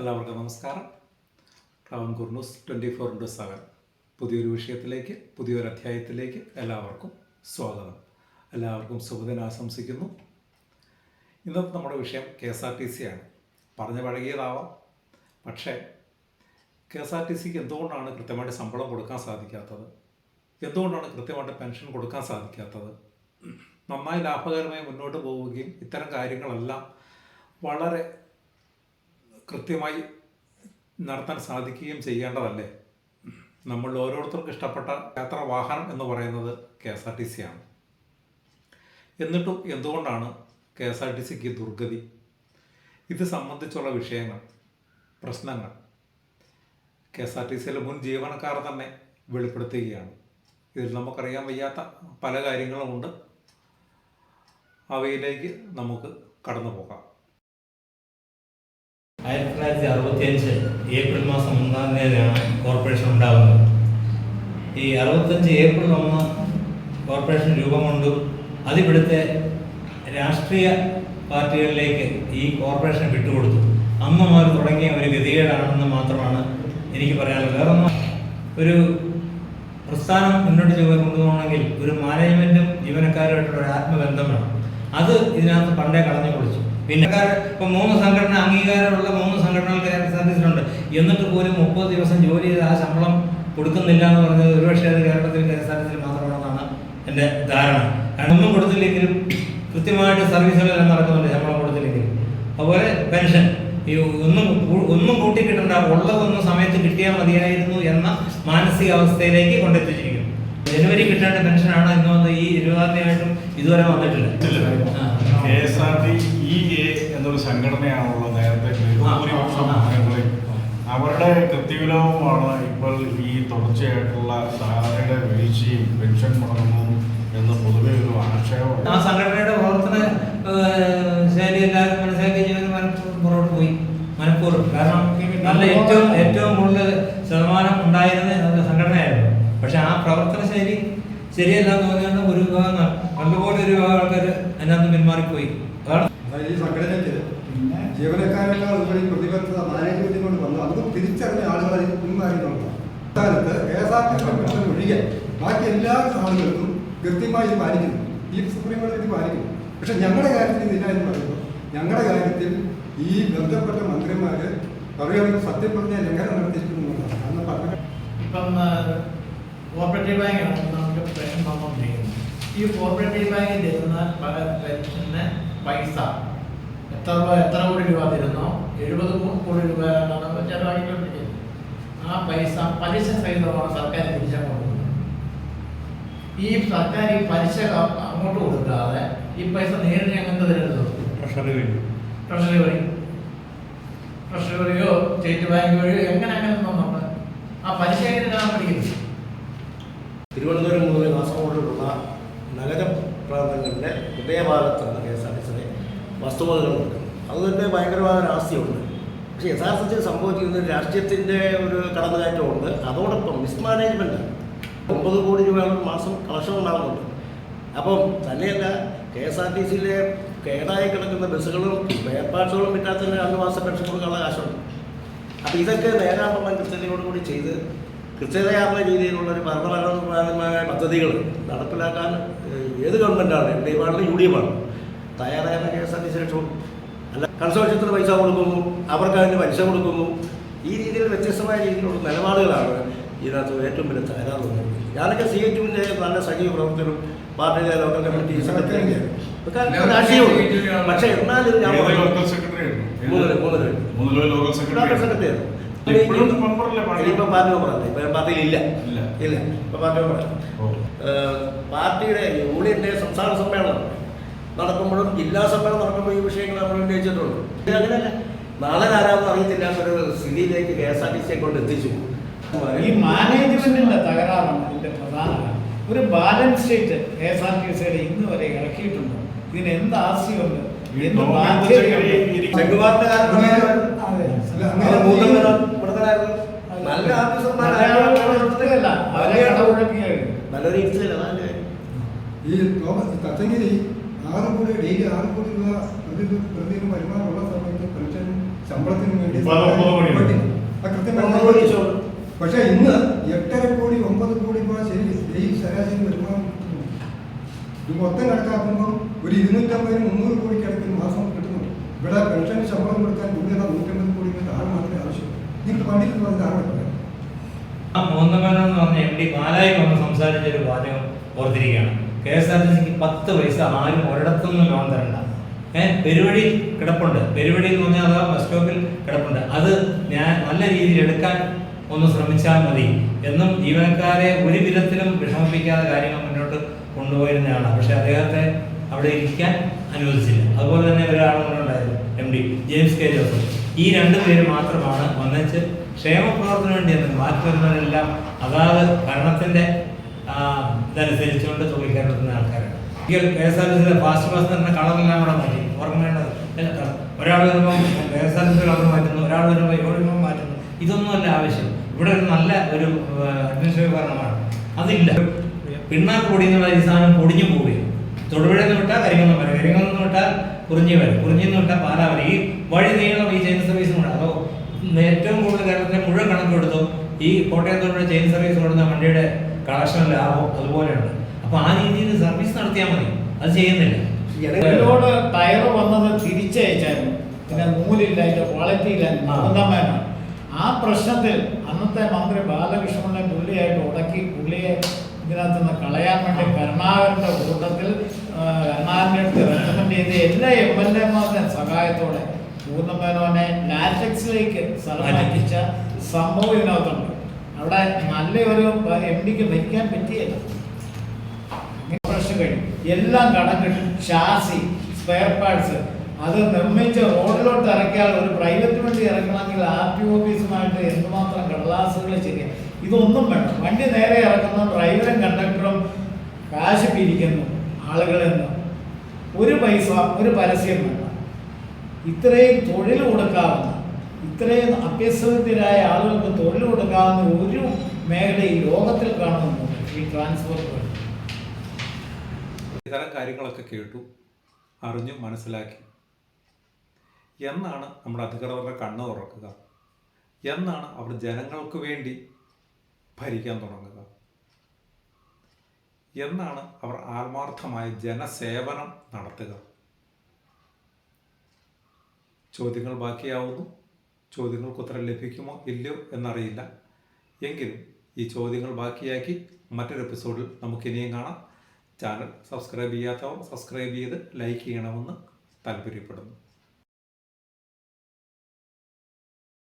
എല്ലാവർക്കും നമസ്കാരം. Travancore news twenty four into seven. പുതിയൊരു വിഷയത്തിലേക്ക് പുതിയൊരു അധ്യായത്തിലേക്ക് എല്ലാവർക്കും സ്വാഗതം. എല്ലാവർക്കും സുഖദിനം ആശംസിക്കുന്നു. ഇന്നത്തെ നമ്മുടെ വിഷയം K S R T C ആണ്. പറഞ്ഞു പഴകിയതാവാം. പക്ഷേ കെ എസ് ആർ ടി സിക്ക് എന്തുകൊണ്ടാണ് കൃത്യമായിട്ട് ശമ്പളം കൊടുക്കാൻ സാധിക്കാത്തത്? എന്തുകൊണ്ടാണ് കൃത്യമായിട്ട് പെൻഷൻ കൊടുക്കാൻ സാധിക്കാത്തത്? നന്നായി ലാഭകരമായി മുന്നോട്ട് പോവുകയും ഇത്തരം കാര്യങ്ങളെല്ലാം വളരെ കൃത്യമായി നടത്താൻ സാധിക്കുകയും ചെയ്യേണ്ടതല്ലേ? നമ്മൾ ഓരോരുത്തർക്കും ഇഷ്ടപ്പെട്ട യാത്രാ വാഹനം എന്ന് പറയുന്നത് K S R T C ആണ്. എന്നിട്ടും എന്തുകൊണ്ടാണ് കെ എസ് ആർ ടി സിക്ക് ദുർഗതി? ഇത് സംബന്ധിച്ചുള്ള വിഷയങ്ങൾ പ്രശ്നങ്ങൾ കെ എസ് ആർ ടി സിയിലെ മുൻ ജീവനക്കാർ തന്നെ വെളിപ്പെടുത്തുകയാണ്. ഇതിൽ നമുക്കറിയാൻ വയ്യാത്ത പല കാര്യങ്ങളുമുണ്ട് അവയിലേക്ക് നമുക്ക് കടന്നു പോകാം ആയിരത്തി തൊള്ളായിരത്തി അറുപത്തിയഞ്ച് ഏപ്രിൽ മാസം ഒന്നാം തീയതിയാണ് കോർപ്പറേഷൻ ഉണ്ടാകുന്നത്. ഈ അറുപത്തഞ്ച് ഏപ്രിൽ ഒന്ന് കോർപ്പറേഷൻ രൂപം കൊണ്ടു അതിവിടുത്തെ രാഷ്ട്രീയ പാർട്ടികളിലേക്ക് ഈ കോർപ്പറേഷൻ വിട്ടുകൊടുത്തു. അന്ന് മുതൽ തുടങ്ങിയ ഒരു ഗതികേടാണെന്ന് മാത്രമാണ് എനിക്ക് പറയാനുള്ളത്. വേറെ ഒരു പ്രസ്ഥാനം മുന്നോട്ട് കൊണ്ടുപോകണമെങ്കിൽ ഒരു മാനേജ്മെന്റും ജീവനക്കാരുമായിട്ടുള്ള ഒരു ആത്മബന്ധം വേണം. അത് ഇതിനകത്ത് പണ്ടേ കളഞ്ഞു പൊളിച്ചു പിന്നെ ഇപ്പൊ മൂന്ന് സംഘടന അംഗീകാരമുള്ള മൂന്ന് സംഘടനകൾ കെ എസ് ആർ ടി സിയിലുണ്ട് എന്നിട്ട് പോലും മുപ്പത് ദിവസം ജോലി ചെയ്ത് ആ ശമ്പളം കൊടുക്കുന്നില്ല എന്ന് പറഞ്ഞത് ഒരുപക്ഷെ അത് കേരളത്തിൽ കെ എസ് ആർ ടി സിയിൽ മാത്രമാണെന്നാണ് എന്റെ ധാരണ. കാരണം ഒന്നും കൊടുത്തില്ലെങ്കിലും കൃത്യമായിട്ട് സർവീസുകളെല്ലാം നടക്കുന്നുണ്ട് ശമ്പളം കൊടുത്തില്ലെങ്കിലും. അതുപോലെ പെൻഷൻ. ഈ ഒന്നും ഒന്നും കൂട്ടി കിട്ടണ്ട ഉള്ളതൊന്നും സമയത്ത് കിട്ടിയാൽ മതിയായിരുന്നു എന്ന മാനസികാവസ്ഥയിലേക്ക് കൊണ്ടെത്തിച്ചിരിക്കുന്നു. ജനുവരി കിട്ടേണ്ട പെൻഷനാണ് ഇന്ന് വന്ന് ഈ ഇരുപതാം തീയതിയായിട്ടും ഇതുവരെ വന്നിട്ടില്ല. K S R T E A എന്നൊരു സംഘടനയാണുള്ള നേരത്തെ ഭൂരിപക്ഷം അവരുടെ കൃത്യവിലോപമാണ് ഇപ്പോൾ ഈ തുടർച്ചയായിട്ടുള്ള ധാരണയുടെ വീഴ്ചയും പെൻഷൻ മുടങ്ങുന്നതും എന്ന് പൊതുവെ ഒരു ആക്ഷേപം ആ സംഘടനയുടെ പ്രവർത്തന ശൈലി എല്ലാവരും മനസ്സിലാക്കി മനഃപൂർവം പുറകോട്ട് പോയി. മനഃപൂർവം കാരണം നല്ല ഏറ്റവും ഏറ്റവും കൂടുതൽ ശതമാനം ഉണ്ടായിരുന്നത് സംഘടനയായിരുന്നു. പക്ഷെ ആ പ്രവർത്തന ശൈലി ശരിയല്ല എന്ന് പറയുന്ന ഒരു വിഭാഗം നല്ലപോലെ ഒരു വിഭാഗം ആൾക്കാർ അതിനകത്ത് പിന്മാറിപ്പോയി. അതാണ് ഈ സംഘടനയ്ക്ക് പ്രതിബദ്ധത കൊണ്ട് വന്നു. അതും തിരിച്ചറിഞ്ഞ ആളുകൾ അതിന് പിന്മാറിയിട്ടുള്ളതാണ് കാലത്ത് കെ എസ് ആർ ടി സംഘടന ഒഴികെ ബാക്കി എല്ലാ ആളുകൾക്കും കൃത്യമായി പാലിക്കുന്നു. ഈ സുപ്രീം കോടതി ഇത് പാലിക്കുന്നു. പക്ഷെ ഞങ്ങളുടെ കാര്യത്തിൽ ഇതില്ല എന്ന് പറയുമ്പോൾ ഞങ്ങളുടെ കാര്യത്തിൽ ഈ ബന്ധപ്പെട്ട മന്ത്രിമാര് പറയുകയാണെങ്കിൽ സത്യം പറഞ്ഞ ലംഘനം നടത്തിയിട്ടുണ്ടെന്നുള്ളതാണ് കാരണം പറഞ്ഞ ഇപ്പം കോപ്പറേറ്റീവ് ബാങ്കാണ് നമുക്ക് പെൻഷൻ വന്നുകൊണ്ടിരിക്കുന്നത് ഈ കോപ്പറേറ്റീവ് ബാങ്കിൽ തരുന്ന പല പെൻഷന് പൈസ എത്ര രൂപ എത്ര കോടി രൂപ തരുന്നോ? എഴുപത് കോടി രൂപ ചെലവാക്കിക്കൊണ്ടിരിക്കുന്നത് ആ പൈസ പലിശ സഹിതമാണ് സർക്കാർ തിരിച്ചാൽ കൊടുക്കുന്നത്. ഈ സർക്കാർ ഈ പലിശ അങ്ങോട്ട് കൊടുക്കാതെ ഈ പൈസ നേരിട്ട് ഞങ്ങൾക്ക് തരുന്നത്? ട്രഷറി വഴി. ട്രഷറി വഴി. ട്രഷറി വഴിയോ സ്റ്റേറ്റ് ബാങ്ക് വഴിയോ എങ്ങനെ അങ്ങനെ നമ്മൾ ആ പലിശ എങ്ങനെയാണ് പഠിക്കുന്നത് തിരുവനന്തപുരം മുതൽ കാസർഗോഡിലുള്ള നഗര ഹൃദയഭാഗത്ത് ഹൃദയഭാഗത്താണ് കെ എസ് ആർ ടി സിയുടെ വസ്തുവകകളുണ്ട് അതുതന്നെ അത് തന്നെ ഭയങ്കരമായ ആസ്തിയുണ്ട് പക്ഷേ യഥാർത്ഥത്തിൽ സംഭവിച്ചിരുന്നത് രാഷ്ട്രീയത്തിന്റെ ഒരു കടന്നുകയറ്റമുണ്ട്. അതോടൊപ്പം മിസ്മാനേജ്മെന്റ് ഒമ്പത് കോടി രൂപയാണ് മാസം കളക്ഷൻ ഉണ്ടാകുന്നുണ്ട് അപ്പം തന്നെയല്ല കെ എസ് ആർ ടി സിയിലെ കേടായി കിടക്കുന്ന ബസ്സുകളും സ്പെയർ പാർട്സുകളും വിറ്റാൽ തന്നെ രണ്ട് മാസം പെൻഷൻ കൊടുക്കാനുള്ള കാശുണ്ട്. അപ്പോൾ ഇതൊക്കെ നേരാമ്പ കൃത്യതയോടുകൂടി ചെയ്ത് കൃത്യതയാർന്ന രീതിയിലുള്ള ഒരു ഭരണപരമായ പദ്ധതികൾ നടപ്പിലാക്കാൻ ഏത് ഗവൺമെന്റാണ് എൽ ഡി എഫ് ആണെങ്കിലും യു ഡി എഫ് ആണ് തയ്യാറായ K S R T C lakh അല്ല കൺസോർഷ്യത്തിന് പൈസ കൊടുക്കുന്നു അവർക്ക് അതിന് പലിശ കൊടുക്കുന്നു. ഈ രീതിയിൽ വ്യത്യസ്തമായ രീതിയിലുള്ള നിലപാടുകളാണ് ഇതിനകത്ത് ഏറ്റവും വലിയ തകരാറ് ഞാനൊക്കെ സി എ ടുവിന്റെ നല്ല സജീവ പ്രവർത്തനം പാർട്ടിയിലെ ലോക്കൽ കമ്മിറ്റി സെക്രട്ടറി ഒക്കെ പക്ഷേ എന്നാലും ഞാൻ മൂന്നര മൂന്നര. Local party? മെമ്പറല്ല ഇപ്പൊ പാർട്ടിയിൽ ഇല്ല. ഇല്ല. ഇപ്പൊ പാർട്ടി മെമ്പറല്ല പാർട്ടിയുടെ യൂണിയന്റെ സംസ്ഥാന സമ്മേളനം നടക്കുമ്പോഴും ജില്ലാ സമ്മേളനം നടക്കുമ്പോൾ ഈ വിഷയങ്ങൾ നമ്മൾ ഉന്നയിച്ചിട്ടുണ്ട്. ഇത് അങ്ങനെയല്ല. നാളെ ആരാമെന്ന് അറിയത്തില്ലാത്തൊരു സ്ഥിതിയിലേക്ക് കെ എസ് ആർ ടി സിയെ കൊണ്ട് എത്തിച്ചു. ഈ മാനേജ്മെന്റിന്റെ തകരാറാണ് ഇതിന്റെ പ്രധാന ഒരു balance sheet K S R T സിയുടെ ഇന്ന് വരെ ഇറക്കിയിട്ടുണ്ട്. ഇതിന് എന്ത് ആസ്തിയുണ്ട്? ഈ എന്ത് ബാധ്യതയുണ്ട് മുടക്കനായിരുന്നു. നല്ല. നല്ലൊരു ഈ ആറ് കോടി ഡെയിലി ആറ് കോടി രൂപ പ്രതി പ്രതിദിനം വരുമാനമുള്ള സമയത്ത് പെൻഷൻ ശമ്പളത്തിന് വേണ്ടി. പക്ഷേ ഇന്ന് എട്ടര കോടി ഒമ്പത് കോടി രൂപ ശരി ഡെയിലി ശരാശരി വരുമാനം ഇത് മൊത്തം കണക്കാക്കുമ്പോൾ ഒരു ഇരുന്നൂറ്റമ്പതിന് മുന്നൂറ് കോടി കിടക്കുന്ന മാസം കിട്ടുന്നുണ്ട്. ഇവിടെ പെൻഷൻ ശമ്പളം കൊടുക്കാൻ കൂടുതലാണ് നൂറ്റമ്പത് കോടി താഴെ ആവശ്യമുള്ളൂ നിങ്ങൾക്ക് പറഞ്ഞ ആ എന്ന് പറഞ്ഞ എം ഡി പാലായി ഒരു വാചകം ഓർത്തിരിക്കുകയാണ്. കെ എസ് ആർ ടി സിക്ക് പത്ത് പൈസ ആരും ഒരിടത്തുനിന്നും ലോൺ തരണ്ട. ഏഹ് പെരുവഴി കിടപ്പുണ്ട്. പെരുവഴി എന്ന് പറഞ്ഞാൽ അതാ ബസ് സ്റ്റോപ്പിൽ കിടപ്പുണ്ട്. അത് ഞാൻ നല്ല രീതിയിൽ എടുക്കാൻ ഒന്ന് ശ്രമിച്ചാൽ മതി എന്നും ജീവനക്കാരെ ഒരു വിധത്തിലും വിഷമിപ്പിക്കാതെ കാര്യങ്ങൾ മുന്നോട്ട് കൊണ്ടുപോയിരുന്നതാണ്. പക്ഷെ അദ്ദേഹത്തെ അവിടെ ഇരിക്കാൻ അനുവദിച്ചില്ല. അതുപോലെ തന്നെ ഒരാളുണ്ടായിരുന്നു M D James K Joseph. ഈ രണ്ട് പേര് മാത്രമാണ് ഒന്നിച്ച് ക്ഷേമപ്രവർത്തനം വേണ്ടി എന്ന് മാറ്റി വരുന്നവരെല്ലാം അതാത് ഭരണത്തിന്റെ ഇതനുസരിച്ചുകൊണ്ട് പറ്റുന്ന ആൾക്കാരാണ്. ഈ കെ എസ് ആർ ടി സിയിലെ ഫാസ്റ്റ് ബസ് തന്നെ കളറെല്ലാം കൂടെ മാറ്റി. ഓർമ്മ ഒരാൾ വരുമ്പോൾ K S R T C colour മാറ്റുന്നു ഒരാൾ വരുമ്പോൾ യൂണിഫോം മാറ്റുന്നു. ഇതൊന്നുമല്ല ആവശ്യം. ഇവിടെ ഒരു നല്ല ഒരു അഡ്മിനിസ്ട്രേറ്റീവ് ഭരണമാണ്. അതില്ല. പിണ്ണാക്ക് പൊടി എന്നുള്ള ഈ സാധനം പൊടിഞ്ഞു പോവുകയും തൊടുപുഴയിൽ നിന്ന് വിട്ടാൽ കരിങ്ങൊന്നും വരെ കരിങ്ങൊന്നും വിട്ടാൽ കുറിഞ്ഞി വരെ. കുറിഞ്ഞി നിന്ന് വിട്ടാൽ പാലാ വരെ ഈ വഴി നീളം ഈ ചെയിൻ സർവീസ് കൂടെ അതോ ഏറ്റവും കൂടുതൽ കേരളത്തിലെ മുഴുവൻ കണക്ക് എടുത്തു ഈ കോട്ടയം തൊടുപുഴ ചെയിൻ സർവീസ് കൊടുക്കുന്ന വണ്ടിയുടെ കളക്ഷൻ ലാഭം അതുപോലെയുണ്ട്. അപ്പൊ ആ രീതിയിൽ സർവീസ് നടത്തിയാൽ മതി. അത് ചെയ്യുന്നില്ല. ഇതിലോട് ടയർ വന്നത് തിരിച്ചയച്ചായിരുന്നു. പിന്നെ നൂലില്ല അതിന്റെ ക്വാളിറ്റി ഇല്ല ആ. ആ പ്രശ്നത്തിൽ അന്നത്തെ മന്ത്രി ബാലകൃഷ്ണനെ പുള്ളിയായിട്ട് ഉടക്കി പുള്ളിയെ ഇതിനകത്ത് നിന്ന് കളയാൻ വേണ്ടി കരുണാകരന്റെ കൂട്ടത്തിൽ ആ, കരുണാകരന്റെ അടുത്ത് റെക്കമെൻഡ് ചെയ്ത് എല്ലാ എം എൽ എമാരുടെ സഹായത്തോടെ പൂർണമേനോനെ ലാറ്റക്സിലേക്ക് മാറ്റിച്ച സംഭവം ഇതിനകത്തുണ്ട്. അവിടെ നല്ലൊരു എം ഡിക്ക് ഭരിക്കാൻ പറ്റിയല്ല. പ്രശ്നം കഴിഞ്ഞു. എല്ലാം കടം കിട്ടും ഷാസി സ്പെയർ പാർട്സ് അത് നിർമ്മിച്ച് റോഡിലോട്ട് ഇറക്കിയാൽ ഒരു പ്രൈവറ്റ് വണ്ടി ഇറക്കണമെങ്കിൽ ആർ ടി ഓഫീസുമായിട്ട് എന്തുമാത്രം കടലാസുകൾ ശരിയാണ് ഇതൊന്നും വേണം വണ്ടി നേരെ ഇറക്കുന്ന ഡ്രൈവറും കണ്ടക്ടറും കാശ് പിരിക്കുന്നു ആളുകളിൽ നിന്ന് ഒരു പൈസ ഒരു പരസ്യം വേണ്ട ഇത്രയും തൊഴിൽ കൊടുക്കാവുന്ന ഇത്രയും അഭ്യസനത്തിലായ ആളുകൾക്ക് തൊഴിൽ കൊടുക്കാവുന്ന ഒരു മേഖല ഈ ലോകത്തിൽ കാണുന്നു ഈ ട്രാൻസ്പോർട്ട് ഇത്തരം കാര്യങ്ങളൊക്കെ കേട്ടു അറിഞ്ഞു മനസ്സിലാക്കി. എന്നാണ് നമ്മുടെ അധികൃതരുടെ കണ്ണ് തുറക്കുക. എന്നാണ് അവർ ജനങ്ങൾക്ക് വേണ്ടി ഭരിക്കാൻ തുടങ്ങുക. എന്നാണ് അവർ ആത്മാർത്ഥമായ ജനസേവനം നടത്തുക. ചോദ്യങ്ങൾ ബാക്കിയാവുന്നു. ചോദ്യങ്ങൾക്ക് ഉത്തരം ലഭിക്കുമോ ഇല്ലയോ എന്നറിയില്ല. എങ്കിലും ഈ ചോദ്യങ്ങൾ ബാക്കിയാക്കി മറ്റൊരു എപ്പിസോഡിൽ നമുക്കിനിയും കാണാം. ചാനൽ സബ്സ്ക്രൈബ് ചെയ്യാത്തവർ സബ്സ്ക്രൈബ് ചെയ്ത് ലൈക്ക് ചെയ്യണമെന്ന് താല്പര്യപ്പെടുന്നു.